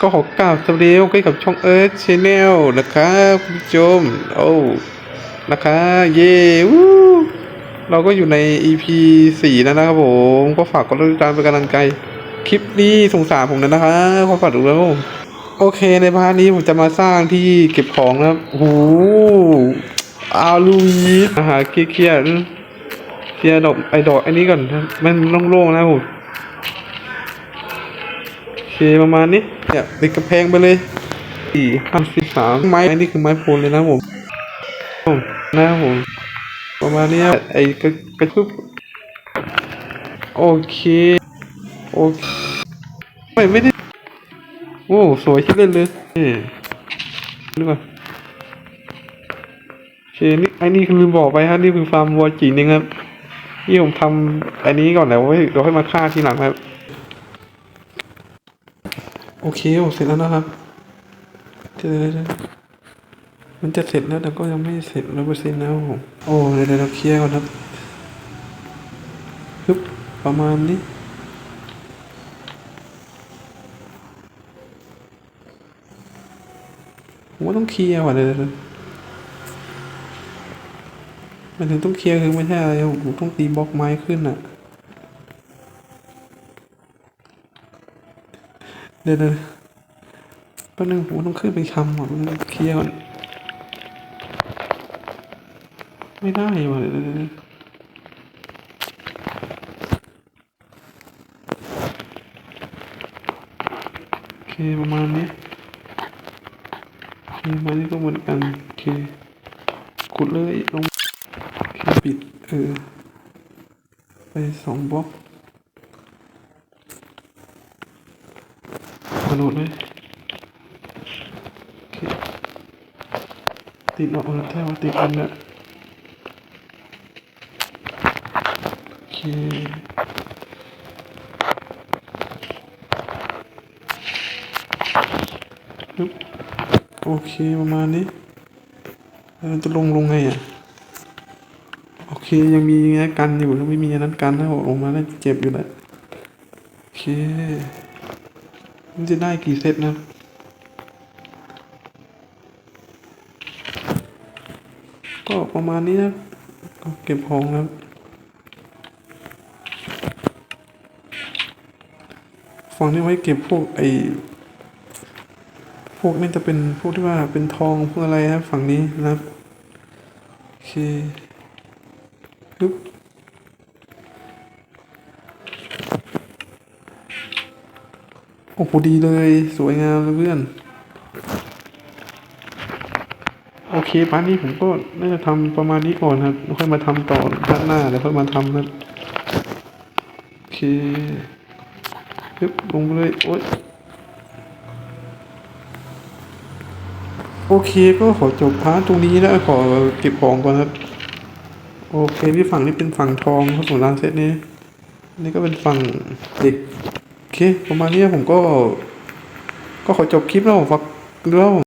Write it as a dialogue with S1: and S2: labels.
S1: ก็ขอกราสวัสดีใกล้กับช่องเอิร์ธชาแนลนะครับคุณผู้ชมโอ้นะคะเย้วู้เราก็อยู่ใน EP สี่แล้วนะครับผมก็ฝากกดติดตามเป็นกำลังใจคลิปนี้สงสารผมนอยนะครับขอฝากดูแล้วโอเคในพาร์ทนี้ผมจะมาสร้างที่เก็บของนะครับโอ้อาลูยีอาหารเคลียร์ๆเคลียดอกไอดอกไอนี้ก่อนมันโล่งๆนะผมโอเคประมาณนี้ เนี่ยติดกระแพงไปเลยสี่ห้าสิบสามไม้นนี้คือไม้โพลเลยนะผมนะครับผมประมาณนี้ไอ้กระกระทุบโอเคโอเคไม่ไม่ได้โอ้สวยชิดเล่นเลยนี่ดูก่อนโอเคนี่ไอ้นี่คือลืมบอกไปฮะนี่คือฟาร์มวัวจีนเองครับนี่ผมทำอันนี้ก่อนแล้วไว้เราค่อยมาฆ่าทีหลังครับ โอเคผมเสร็จแล้วนะครับเดี๋ยวเดี๋ยวมันจะเสร็จแล้วแต่ก็ยังไม่เสร็จร้อยเปอร์เซ็นต์นะครับผมโอ้เดี๋ยวเดี๋ยวเราเคลียร์ก่อนครับปึ๊บประมาณนี้ผมว่าต้องเคลียร์ก่อนเดี๋ยวเดี๋ยวเดี๋ยวมันถึงต้องเคลียร์คือไม่ใช่อะไรผมต้องตีบล็อกไม้ขึ้นอะ ดี๋ยวเดี๋ยวแป๊บนึงผมต้องขึ้นไปทำก่อนมันเคลียร์ก่อนไม่ได้ว่ะเดี๋ยวเดี๋ยวเดี๋ยวโอเคประมาณนี้โอเคประมานี้ก็เหมือนกันโอเคขุดเลยลงโอเคปิดเออไปสองบล็อก กระโดดเลยติดออกเออแท้ว่าติดอันเนี่ยโอเคปึ๊บโอเคประมาณนี้แล้วจะลงลงไงอะโอเคยังมีนะกันอยู่ถ้าไม่มีอันนั้นกันถ้าลงมาน่าจะเจ็บอยู่แหละโอเค มันจะได้กี่เซตนะก็ประมาณนี้นะเก็บของครับฝั่งนี้ไว้เก็บพวกไอพวกนี่จะเป็นพวกที่ว่าเป็นทองพวกอะไรครับฝั่งนี้นะครับโอเคปึ๊บ โอ้โหดีเลย สวยงามเลยเพื่อน โอเคพาร์ทนี้ผมก็น่าจะทำประมาณนี้ก่อนครับแล้วค่อยมาทำต่อพาร์ทหน้าเดี๋ยวค่อยมาทำครับโอเคปึ๊บลงไปเลยโอ๊ยโอเคก็ขอจบพาร์ทตรงนี้แล้วขอเก็บของก่อนครับ โอเคนี่ฝั่งนี้เป็นฝั่งทองครับของร้านเซตนี้ นี่ก็เป็นฝั่งเด็ก เค ประมาณนี้ผมก็ ก็ขอจบคลิปแล้วผมฝากดูแล้ว